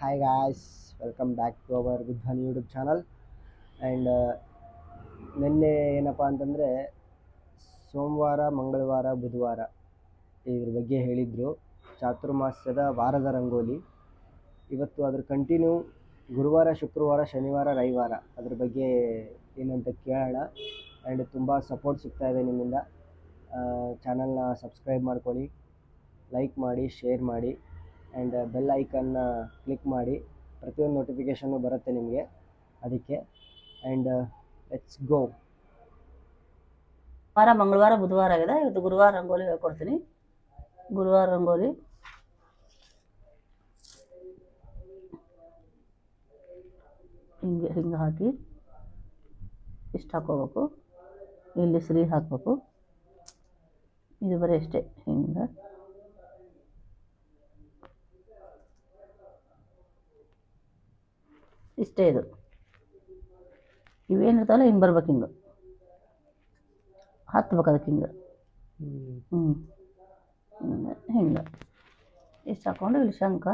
Hi guys welcome back to our Buddhan YouTube channel and ನಿನ್ನೆ ಏನಪ್ಪ ಅಂತಂದರೆ ಸೋಮವಾರ, ಮಂಗಳವಾರ, ಬುಧವಾರ ಇದ್ರ ಬಗ್ಗೆ ಹೇಳಿದರು. ಚಾತುರ್ಮಾಸ್ಯದ ವಾರದ ರಂಗೋಲಿ. ಇವತ್ತು ಅದ್ರ ಕಂಟಿನ್ಯೂ ಗುರುವಾರ, ಶುಕ್ರವಾರ, ಶನಿವಾರ, ರವಿವಾರ ಅದ್ರ ಬಗ್ಗೆ ಏನಂತ ಕೇಳೋಣ. ಆ್ಯಂಡ್ ತುಂಬ ಸಪೋರ್ಟ್ ಸಿಗ್ತಾ ಇದೆ ನಿಮ್ಮಿಂದ. ಚಾನಲ್ನ ಸಬ್ಸ್ಕ್ರೈಬ್ ಮಾಡ್ಕೊಳ್ಳಿ ಲೈಕ್ ಮಾಡಿ ಶೇರ್ ಮಾಡಿ. ಆ್ಯಂಡ್ ಬೆಲ್ ಐಕನ್ನ ಕ್ಲಿಕ್ ಮಾಡಿ. ಪ್ರತಿಯೊಂದು ನೋಟಿಫಿಕೇಷನ್ನು ಬರುತ್ತೆ ನಿಮಗೆ. ಅದಕ್ಕೆ. ಆ್ಯಂಡ್ ಲೆಟ್ಸ್ ಗೋ ವಾರ, ಮಂಗಳವಾರ, ಬುಧವಾರ ಆಗಿದೆ. ಇವತ್ತು ಗುರುವಾರ ರಂಗೋಲಿ ಹೇಳ್ಕೊಡ್ತೀನಿ. ಗುರುವಾರ ರಂಗೋಲಿ. ಹಿಂಗೆ ಹಿಂಗೆ ಹಾಕಿ. ಇಷ್ಟು ಹಾಕೋಬೇಕು ಇಲ್ಲಿ ಸ್ರೀ ಹಾಕಬೇಕು. ಇದು ಬರೀ ಅಷ್ಟೇ. ಹಿಂಗೆ. ಇಷ್ಟೇ ಇದು. ಇವೇನು ಇರ್ತಾವಲ್ಲ ಹಿಂಗೆ ಬರ್ಬೇಕು ಹಿಂಗೆ. ಹತ್ಬೇಕು ಅದಕ್ಕೆ ಹಿಂಗೆ. ಹ್ಞೂ ಹಿಂಗೆ ಹಿಂಗೆ. ಇಷ್ಟು ಹಾಕ್ಕೊಂಡು ಇಲ್ಲಿ ಶಂಖ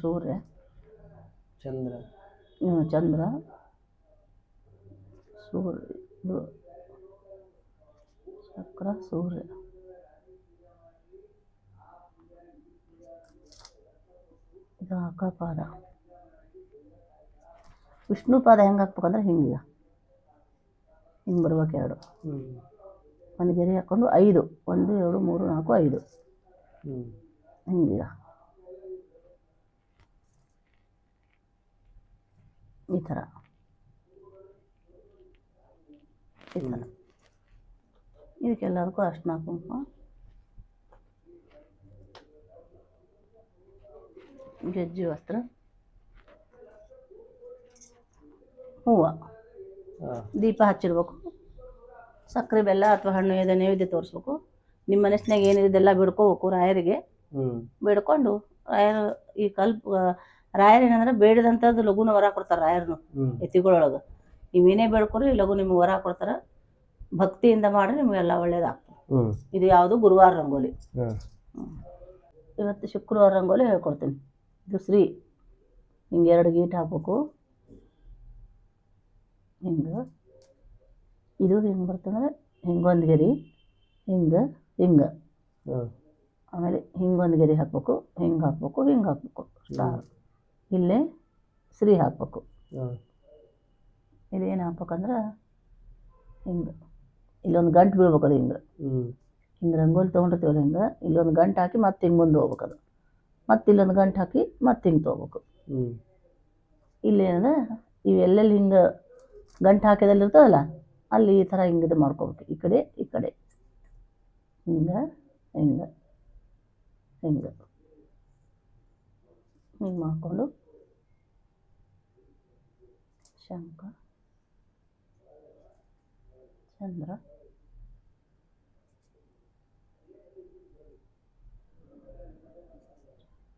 ಸೂರ್ಯ. ಚಂದ್ರ. ಹ್ಞೂ ಚಂದ್ರ ಸೂರ್ಯ ಇದು. ಚಕ್ರ ಸೂರ್ಯ. ಇದು ಪಾದ. ವಿಷ್ಣು ಪಾದ ಹೆಂಗೆ ಹಾಕ್ಬೇಕಂದ್ರೆ ಹಿಂಗೆ ಹಿಂಗೆ ಬರ್ಬೇಕು ಎರಡು. ಹ್ಞೂ ಒಂದು ಗೆರೆ ಹಾಕ್ಕೊಂಡು ಐದು. ಒಂದು ಎರಡು ಮೂರು ನಾಲ್ಕು ಐದು. ಹಿಂಗೀಗ ಈ ಥರ. ಈ ಥರ. ಇದಕ್ಕೆಲ್ಲದಕ್ಕೂ ಅರ್ಶಿನ ಕುಂಕುಮ ಗೆಜ್ಜೆ ವಸ್ತ್ರ? ಹೂವು. ದೀಪ ಹಚ್ಚಿರ್ಬೇಕು. ಸಕ್ಕರೆ ಬೆಲ್ಲ ಅಥವಾ ಹಣ್ಣು ಇದೆ ನೈವೇದ್ಯ ತೋರಿಸ್ಬೇಕು. ನಿಮ್ಮ ಮನಸ್ಸಿನಾಗ ಏನಿದೆ ಬಿಡ್ಕೋಬೇಕು ರಾಯರಿಗೆ. ಬಿಡ್ಕೊಂಡು ರಾಯರು ಈ ಕಲ್ಪ ರಾಯರು ಏನಂದ್ರೆ ಬೇಡದಂಥದ್ದು ಲಘುನ ವರ ಕೊಡ್ತಾರೆ ರಾಯರ್ನು ಎತ್ತಿಗಳೊಳಗೆ. ನೀವೇನೇ ಬೇಡ್ಕೊರಿ ಲಘು ನಿಮ್ಗೆ ವರ ಕೊಡ್ತಾರೆ. ಭಕ್ತಿಯಿಂದ ಮಾಡಿದ್ರೆ ನಿಮಗೆಲ್ಲ ಒಳ್ಳೇದಾಗ್ತದೆ. ಇದು ಯಾವುದು ಗುರುವಾರ ರಂಗೋಲಿ. ಇವತ್ತು ಶುಕ್ರವಾರ ರಂಗೋಲಿ ಹೇಳ್ಕೊಡ್ತೀನಿ. ಇದು ಶ್ರೀ ಹಿಂಗೆ ಎರಡು ಗೀಟ್ ಹಾಕ್ಬೇಕು. ಹಿಂಗೆ. ಇದು ಹೆಂಗೆ ಬರ್ತಂದ್ರೆ ಹಿಂಗೊಂದು ಗೆರೆ ಹಿಂಗೆ ಹಿಂಗೆ. ಆಮೇಲೆ ಹಿಂಗೊಂದು ಗೆರೆ ಹಾಕ್ಬೇಕು ಹಿಂಗೆ ಹಾಕ್ಬೇಕು ಹಿಂಗೆ ಹಾಕ್ಬೇಕು. ಸ್ಟಾರ್. ಇಲ್ಲೇ ಶ್ರೀ ಹಾಕ್ಬೇಕು. ಇದೇನು ಹಾಕ್ಬೇಕಂದ್ರೆ ಹಿಂಗೆ. ಇಲ್ಲೊಂದು ಗಂಟು ಬೀಳ್ಬೇಕದು ಹಿಂಗೆ. ಹಿಂಗೆ ರಂಗೋಲಿ ತೊಗೊಂಡಿರ್ತೀವಲ್ಲ ಹಿಂಗೆ ಇಲ್ಲೊಂದು ಗಂಟು ಹಾಕಿ ಮತ್ತೆ ಹಿಂಗೆ ಮುಂದೆ ಹೋಗ್ಬೇಕು ಅದು ಮತ್ತೆ ಇಲ್ಲೊಂದು ಗಂಟು ಹಾಕಿ ಮತ್ತೆ ಹಿಂಗೆ ತೊಗೋಬೇಕು ಇಲ್ಲೇನಂದ್ರೆ ಇಲ್ಲೇನದ ಇವೆಲ್ಲೆಲ್ಲಿ ಹಿಂಗೆ ಗಂಟು ಹಾಕಿದಲ್ಲಿ ಇರ್ತದಲ್ಲ ಅಲ್ಲಿ ಈ ಥರ ಹಿಂಗೆ ಇದು ಮಾಡ್ಕೋಬೇಕು. ಈ ಕಡೆ ಈ ಕಡೆ. ಹಿಂಗೆ ಹಿಂಗೆ ಹಿಂಗೆ. ಹಿಂಗೆ ಮಾಡಿಕೊಂಡು. ಶಂಕ ಚಂದ್ರ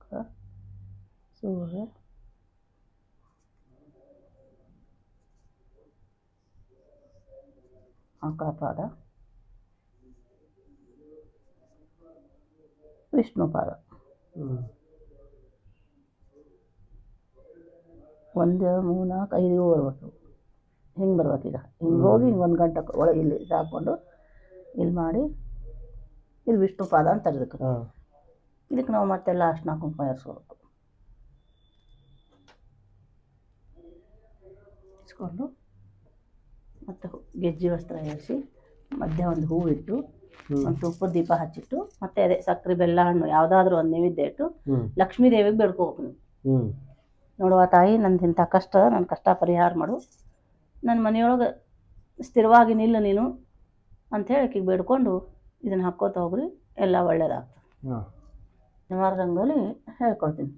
ಚಕ್ರ, ಸೂರ್ಯ ಪಾದ ವಿಷ್ಣು ಪಾದ ಒಂದು ಮೂರು ನಾಲ್ಕು ಐದು ಬರ್ಬೇಕು ಹಿಂಗೆ ಈಗ. ಹಿಂಗೆ ಹೋಗಿ ಹಿಂಗೆ ಒಂದು ಗಂಟೆ ಒಳಗೆ ಇಲ್ಲಿ ಇದು ಹಾಕ್ಕೊಂಡು ಇಲ್ಲಿ ಮಾಡಿ ಇಲ್ಲಿ ವಿಷ್ಣು ಪಾದ ಅಂತ ಇದಕ್ಕೆ ಇದಕ್ಕೆ ನಾವು ಮತ್ತೆಲ್ಲ ಅರ್ಶಿನ ಕುಂಕುಮ ಏರಿಸ್ಕೋಬೇಕು ಇಸ್ಕೊಂಡು ಮತ್ತು ಗೆಜ್ಜೆ ವಸ್ತ್ರ ಏರಿಸಿ ಮಧ್ಯ ಒಂದು ಹೂವು ಇಟ್ಟು ಹ್ಞೂ ಒಂದು ತುಪ್ಪದ ದೀಪ ಹಚ್ಚಿಟ್ಟು ಮತ್ತೆ ಅದೇ ಸಕ್ಕರೆ ಬೆಲ್ಲ ಹಣ್ಣು ಯಾವುದಾದ್ರೂ ಒಂದು ನೈವೇದ್ಯ ಇಟ್ಟು ಲಕ್ಷ್ಮೀ ದೇವಿಗೆ ಬೇಡ್ಕೋಬೇಕು ನೀವು. ನೋಡುವ ತಾಯಿ ನಂದು ಇಂಥ ಕಷ್ಟ ನನ್ನ ಕಷ್ಟ ಪರಿಹಾರ ಮಾಡು. ನನ್ನ ಮನೆಯೊಳಗೆ ಸ್ಥಿರವಾಗಿ ನಿಲ್ಲು ನೀನು ಅಂಥೇಳಿ ಆಕಿಗೆ ಬೇಡ್ಕೊಂಡು ಇದನ್ನು ಹಾಕ್ಕೋತ ಹೋಗ್ರಿ ಎಲ್ಲ ಒಳ್ಳೇದಾಗ್ತದೆ. ಶನಿವಾರ ರಂಗೋಲಿ ಹೇಳ್ಕೊಡ್ತೀನಿ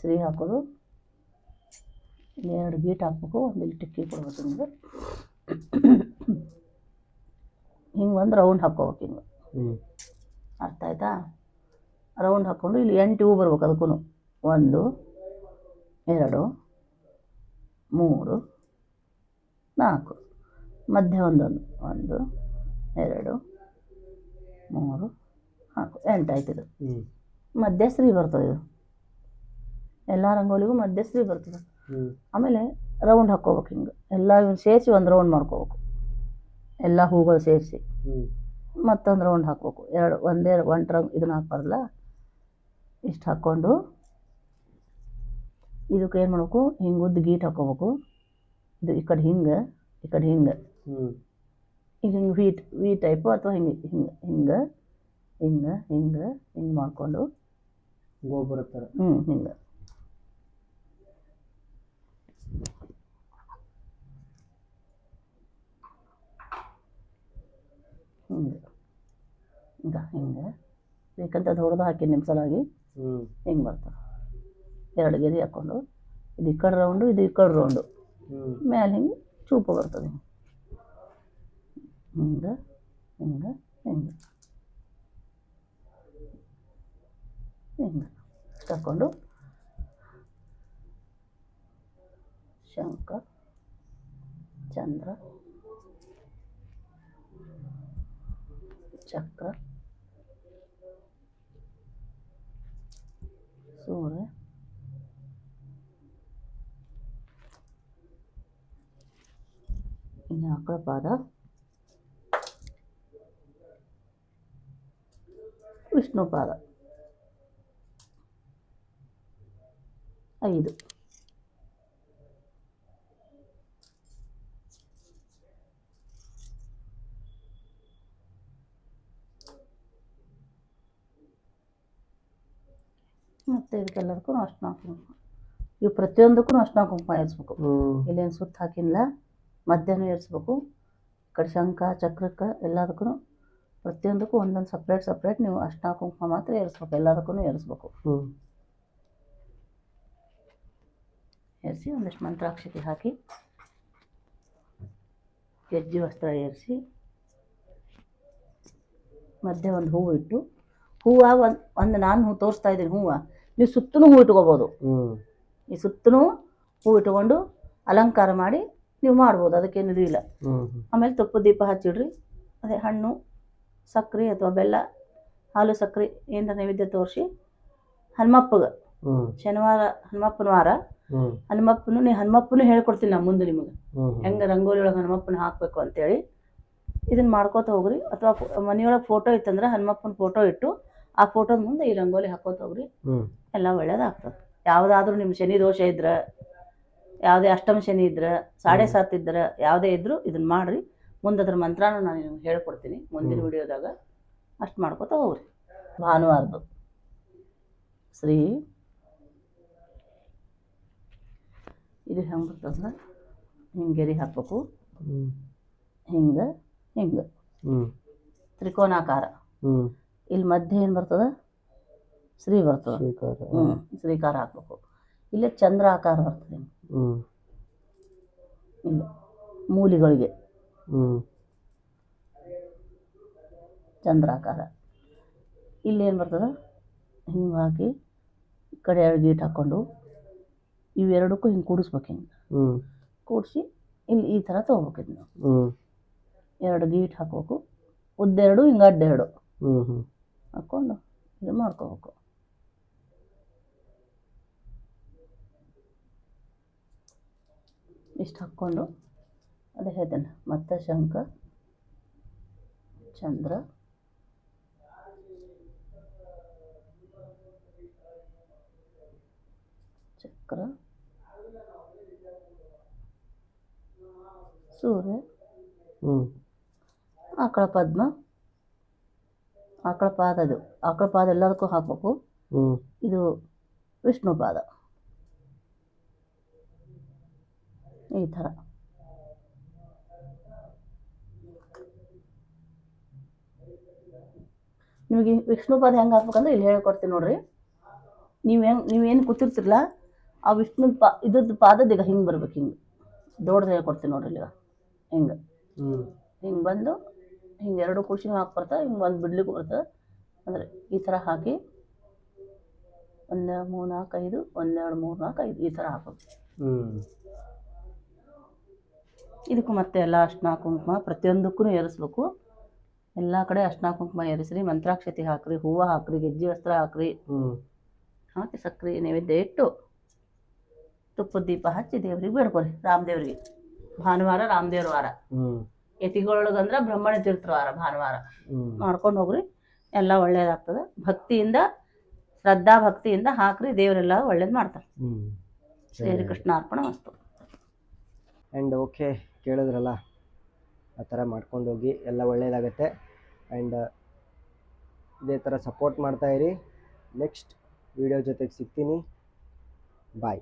ಶ್ರೀ ಹಾಕೋದು. ಎರಡು ಬೀಟ್ ಹಾಕ್ಬೇಕು ಒಂದು ಇಲ್ಲಿ ಟಿಕ್ಕಿ ಕೊಡ್ಬೇಕು ಹಿಂಗೆ ಹಿಂಗೆ ಒಂದು ರೌಂಡ್ ಹಾಕ್ಕೋಬೇಕು ಹಿಂಗೆ. ಅರ್ಥ ಆಯ್ತಾ? ರೌಂಡ್ ಹಾಕ್ಕೊಂಡು ಇಲ್ಲಿ ಎಂಟು ಹೂ ಬರ್ಬೇಕು ಅದಕ್ಕೂ ಒಂದು ಎರಡು ಮೂರು ನಾಲ್ಕು. ಮಧ್ಯ ಒಂದೊಂದು. ಒಂದು ಎರಡು ಮೂರು ನಾಲ್ಕು. ಎಂಟು ಆಯ್ತು ಇದು. ಮಧ್ಯಶ್ರೀ ಬರ್ತದೆ ಇದು. ಎಲ್ಲ ರಂಗೋಲಿಗೂ ಮಧ್ಯಶ್ರೀ ಬರ್ತದೆ. ಆಮೇಲೆ ರೌಂಡ್ ಹಾಕ್ಕೋಬೇಕು ಹಿಂಗೆ. ಎಲ್ಲ ಸೇರಿಸಿ ಒಂದು ರೌಂಡ್ ಮಾಡ್ಕೋಬೇಕು. ಎಲ್ಲ ಹೂಗಳು ಸೇರಿಸಿ. ಮತ್ತೊಂದು ರೌಂಡ್ ಹಾಕ್ಬೇಕು. ಎರಡು ಒಂದೇ ಒಂದು ರೌಂಡ್ ಇದನ್ನ ಹಾಕ್ಬಾರ್ದಲ್ಲ? ಇಷ್ಟು ಹಾಕ್ಕೊಂಡು ಇದಕ್ಕೆ ಏನು ಮಾಡಬೇಕು? ಹಿಂಗೆ ಉದ್ದ ಗೀಟ್ ಹಾಕ್ಕೋಬೇಕು. ಇದು ಈ ಕಡೆ ಹಿಂಗೆ ಈ ಕಡೆ ಹಿಂಗೆ. ಈಗ ಹಿಂಗೆ ವೀಟ್ ವೀ ಟೈಪು ಅಥವಾ ಹಿಂಗೆ ಹಿಂಗೆ ಹಿಂಗೆ ಹಿಂಗೆ ಹಿಂಗೆ ಹಿಂಗೆ ಮಾಡಿಕೊಂಡು ಗೋಪುರ ಥರ ಹ್ಞೂ ಹಿಂಗೆ. ಹಿಂಗೆ. ಈಗ ಹಿಂಗೆ. ಬೇಕಂತ ದೊಡ್ಡದು ಹಾಕಿ ನಿಮ್ಮ ಸಲಾಗಿ ಹ್ಞೂ ಹಿಂಗೆ ಬರ್ತದೆ ಎರಡು ಗೆರೆ ಹಾಕ್ಕೊಂಡು ಇದು ಈ ಕಡೆ ರೌಂಡು ಇದು ಈ ಕಡೆ ರೌಂಡು. ಹ್ಞೂ ಮ್ಯಾಲೆ ಹಿಂಗೆ ಚೂಪು ಬರ್ತದೆ ಹಿಂಗೆ ಹಿಂಗೆ ಹಿಂಗೆ. ಹಿಂಗೆ. ಇಷ್ಟ್ ಹಾಕ್ಕೊಂಡು. ಶಂಖ ಚಂದ್ರ ಚಕ್ರ ಸೂರ್ಯ ಇನ್ನು ಆಕಳ ಪಾದ ವಿಷ್ಣು ಮತ್ತು ಇದಕ್ಕೆಲ್ಲದಕ್ಕೂ ಅರ್ಶಿನ ಕುಂಕುಮ. ಇವು ಪ್ರತಿಯೊಂದಕ್ಕೂ ಅರ್ಶಿನ ಕುಂಕುಮ ಏರಿಸ್ಬೇಕು. ಇಲ್ಲೇನು ಸುತ್ತ ಹಾಕಿಲ್ಲ ಮಧ್ಯಾಹ್ನ ಏರಿಸ್ಬೇಕು. ಈ ಕಡೆ ಶಂಖ ಚಕ್ರಕ್ಕೆ ಎಲ್ಲದಕ್ಕೂ ಪ್ರತಿಯೊಂದಕ್ಕೂ ಒಂದೊಂದು ಸಪ್ರೇಟ್ ಸಪ್ರೇಟ್ ನೀವು ಅರ್ಶಿನ ಕುಂಕುಮ ಮಾತ್ರ ಏರಿಸ್ಬೇಕು. ಎಲ್ಲದಕ್ಕೂ ಏರಿಸ್ಬೇಕು. ಹ್ಞೂ ಏರಿಸಿ ಒಂದಿಷ್ಟು ಮಂತ್ರಾಕ್ಷತೆ ಹಾಕಿ ಗೆಜ್ಜೆ ವಸ್ತ್ರ ಏರಿಸಿ ಮಧ್ಯೆ ಒಂದು ಹೂವು ಇಟ್ಟು ಹೂವು ಒಂದು ಒಂದು ನಾನು ಹೂ ತೋರಿಸ್ತಾ ಇದ್ದೀನಿ ಹೂವು. ನೀವು ಸುತ್ತಲೂ ಹೂ ಇಟ್ಕೋಬೋದು. ಈ ಸುತ್ತಲೂ ಹೂ ಇಟ್ಕೊಂಡು ಅಲಂಕಾರ ಮಾಡಿ ನೀವು ಮಾಡ್ಬೋದು ಅದಕ್ಕೇನು ಇದು ಇಲ್ಲ ಆಮೇಲೆ ತುಪ್ಪ ದೀಪ ಹಚ್ಚಿಡ್ರಿ. ಅದೇ ಹಣ್ಣು ಸಕ್ಕರೆ ಅಥವಾ ಬೆಲ್ಲ ಹಾಲು ಸಕ್ಕರೆ ಏನರ ನೈವೇದ್ಯ ತೋರಿಸಿ ಹನುಮಪ್ಪಗೆ. ಶನಿವಾರ ಹನುಮಪ್ಪನ ವಾರ. ಹನುಮಪ್ಪನು ನೀ ಹನುಮಪ್ಪನು ಹೇಳ್ಕೊಡ್ತೀನಿ ನಾ ಮುಂದೆ ನಿಮಗೆ. ಹೆಂಗೆ ರಂಗೋಲಿ ಒಳಗೆ ಹನುಮಪ್ಪನ ಹಾಕಬೇಕು ಅಂತೇಳಿ. ಇದನ್ನು ಮಾಡ್ಕೋತ ಹೋಗ್ರಿ. ಅಥವಾ ಮನೆಯೊಳಗೆ ಫೋಟೋ ಇತ್ತಂದ್ರೆ ಹನುಮಪ್ಪನ ಫೋಟೋ ಇಟ್ಟು ಆ ಫೋಟೋದ ಮುಂದೆ ಈ ರಂಗೋಲಿ ಹಾಕೋತ ಹೋಗ್ರಿ. ಎಲ್ಲ ಒಳ್ಳೇದಾಗ್ತದೆ. ಯಾವುದಾದ್ರೂ ನಿಮ್ಮ ಶನಿ ದೋಷ ಇದ್ರೆ ಯಾವುದೇ ಅಷ್ಟಮ ಶನಿ ಇದ್ರೆ ಸಾಡೆ ಸಾತ್ ಇದ್ರೆ ಯಾವುದೇ ಇದ್ದರೂ ಇದನ್ನ ಮಾಡಿರಿ. ಮುಂದೆ ಅದ್ರ ಮಂತ್ರನೂ ನಾನು ನಿಮ್ಗೆ ಹೇಳ್ಕೊಡ್ತೀನಿ. ಮುಂದಿನ ವಿಡಿಯೋದಾಗ ಅಷ್ಟು ಮಾಡ್ಕೋತ ಹೋಗ್ರಿ. ಭಾನುವಾರದು. ಶ್ರೀ ಇದು ಹೆಂಗೆ ಬರ್ತಂದ್ರೆ ಹಿಂಗೆ ಗೆರಿ ಹಾಕ್ಬೇಕು. ಹಿಂಗೆ ಹಿಂಗೆ. ತ್ರಿಕೋನಾಕಾರ. ಹ್ಞೂ ಇಲ್ಲಿ ಮಧ್ಯೆ ಏನು ಬರ್ತದೆ? ಶ್ರೀ ಬರ್ತದೆ. ಶ್ರೀಕಾರ ಹ್ಞೂ ಶ್ರೀಕಾರ ಹಾಕ್ಬೇಕು. ಇಲ್ಲೇ ಚಂದ್ರ ಆಕಾರ ಬರ್ತದೆ ಇಲ್ಲ ಮೂಲಿಗಳಿಗೆ. ಹ್ಞೂ ಚಂದ್ರಾಕಾರ. ಇಲ್ಲಿ ಏನು ಬರ್ತದೆ? ಹಿಂಗೆ ಹಾಕಿ ಈ ಕಡೆ ಎರಡು ಗೀಟ್ ಹಾಕ್ಕೊಂಡು ಇವೆರಡಕ್ಕೂ ಹಿಂಗೆ ಕೂಡಿಸ್ಬೇಕು ಹಿಂಗೆ. ಹ್ಞೂ ಕೂಡಿಸಿ ಇಲ್ಲಿ ಈ ಥರ ತೊಗೋಬೇಕು ಇದನ್ನ. ಹ್ಞೂ ಎರಡು ಗೀಟ್ ಹಾಕ್ಬೇಕು. ಉದ್ದೆರಡು ಹಿಂಗೆ ಅಡ್ಡೆರಡು ಹ್ಞೂ ಹ್ಞೂ ಹಾಕ್ಕೊಂಡು ಇದು ಮಾಡ್ಕೋಬೇಕು ಇಷ್ಟು ಹಾಕ್ಕೊಂಡು ಅದೇ ಹೇಳ್ತೇನೆ ಮತ್ತೆ ಶಂಖ ಚಂದ್ರ ಚಕ್ರ ಸೂರ್ಯ ಆಕಳ ಪದ್ಮ ಆಕಳ ಪಾದ ಅದು. ಆಕಳ ಪಾದ ಎಲ್ಲದಕ್ಕೂ ಹಾಕ್ಬೇಕು. ಹ್ಞೂ ಇದು ವಿಷ್ಣು ಪಾದ. ಈ ಥರ. ನಿಮಗೆ ವಿಷ್ಣು ಪಾದ ಹೆಂಗೆ ಹಾಕ್ಬೇಕಂದ್ರೆ ಇಲ್ಲಿ ಹೇಳ್ಕೊಡ್ತೀನಿ ನೋಡ್ರಿ. ನೀವು ಹೆಂಗೆ ನೀವೇನು ಕೂತಿರ್ತಿರಲ್ಲ ಆ ವಿಷ್ಣು ಪಾ ಇದ್ರದ್ದು ಪಾದದ ಈಗ ಹಿಂಗೆ ಬರ್ಬೇಕು ಹಿಂಗೆ. ದೊಡ್ಡದು ಹೇಳ್ಕೊಡ್ತೀನಿ ನೋಡ್ರಿ ಈಗ ಹಿಂಗೆ. ಹಿಂಗೆ ಬಂದು ಹಿಂಗೆ ಎರಡು ಕುರ್ಚಿನೂ ಹಾಕಿ ಬರ್ತದೆ ಹಿಂಗೆ ಒಂದು ಬಿಡ್ಲಿಕ್ಕೂ ಬರ್ತದೆ ಅಂದರೆ ಈ ಥರ ಹಾಕಿ ಒಂದೆರಡು ಮೂರು ನಾಲ್ಕು ಐದು ಒಂದೆರಡು ಮೂರು ನಾಲ್ಕು ಐದು ಈ ಥರ ಹಾಕೋದು ಇದಕ್ಕೂ ಮತ್ತೆ ಎಲ್ಲ ಅರ್ಶಿನ ಕುಂಕುಮ ಪ್ರತಿಯೊಂದಕ್ಕೂ ಏರಿಸ್ಬೇಕು. ಎಲ್ಲ ಕಡೆ ಅರ್ಶಿನ ಕುಂಕುಮ ಏರಿಸ್ರಿ ಮಂತ್ರಾಕ್ಷತೆ ಹಾಕ್ರಿ ಹೂವು ಹಾಕ್ರಿ ಗೆಜ್ಜೆ ವಸ್ತ್ರ ಹಾಕ್ರಿ. ಹಾಕಿ ಸಕ್ರೆ ನೈವೇದ್ಯ ಇಟ್ಟು ತುಪ್ಪದ ದೀಪ ಹಚ್ಚಿ ದೇವ್ರಿಗೆ ಬೇಡ್ಕೊರಿ ರಾಮದೇವ್ರಿಗೆ. ಭಾನುವಾರ ರಾಮದೇವ್ರ ವಾರ. ಯತಿಗಳೊಳಗಂದ್ರೆ ಬ್ರಹ್ಮಣ ತೀರ್ಥವಾರ ಭಾನುವಾರ. ಮಾಡ್ಕೊಂಡು ಹೋಗ್ರಿ. ಎಲ್ಲ ಒಳ್ಳೇದಾಗ್ತದೆ. ಭಕ್ತಿಯಿಂದ ಶ್ರದ್ಧಾ ಭಕ್ತಿಯಿಂದ ಹಾಕ್ರಿ ದೇವರೆಲ್ಲ ಒಳ್ಳೇದು ಮಾಡ್ತಾರೆ. ಶ್ರೀ ಕೃಷ್ಣ ಅರ್ಪಣ ವಸ್ತು ಆ್ಯಂಡ್ ಓಕೆ ಕೇಳಿದ್ರಲ್ಲ ಆ ಥರ ಮಾಡ್ಕೊಂಡು ಹೋಗಿ ಎಲ್ಲ ಒಳ್ಳೆಯದಾಗತ್ತೆ ಆ್ಯಂಡ್ ಇದೇ ಥರ ಸಪೋರ್ಟ್ ಮಾಡ್ತಾಯಿರಿ ನೆಕ್ಸ್ಟ್ ವಿಡಿಯೋ ಜೊತೆಗೆ ಸಿಗ್ತೀನಿ. ಬಾಯ್